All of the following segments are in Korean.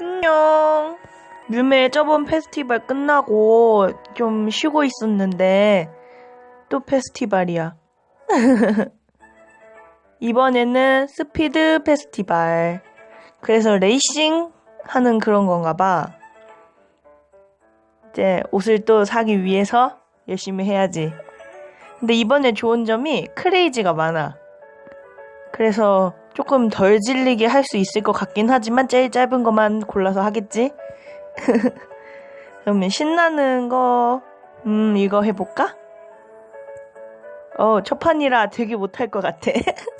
안녕. 뮤메 저번 페스티벌 끝나고 좀 쉬고 있었는데 또 페스티벌이야. 이번에는 스피드 페스티벌. 그래서 레이싱 하는 그런 건가 봐. 이제 옷을 또 사기 위해서 열심히 해야지. 근데 이번에 좋은 점이 크레이지가 많아. 그래서 조금 덜 질리게 할 수 있을 것 같긴 하지만 제일 짧은 것만 골라서 하겠지? 그러면 신나는 거, 음, 이거 해볼까? 어, 첫 판이라 되게 못할 것 같아.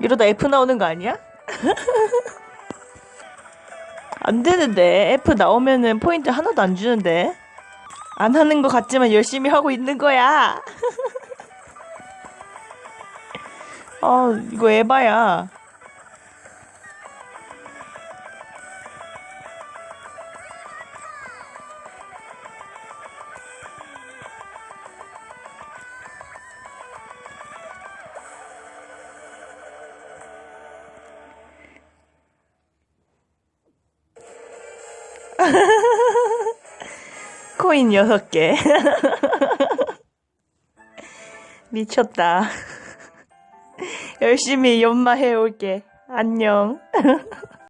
이러다 F 나오는 거 아니야? 안 되는데. F 나오면은 포인트 하나도 안 주는데. 안 하는 것 같지만 열심히 하고 있는 거야. 아 이거 에바야 코인 6개. 미쳤다. 열심히 연마해 올게. 안녕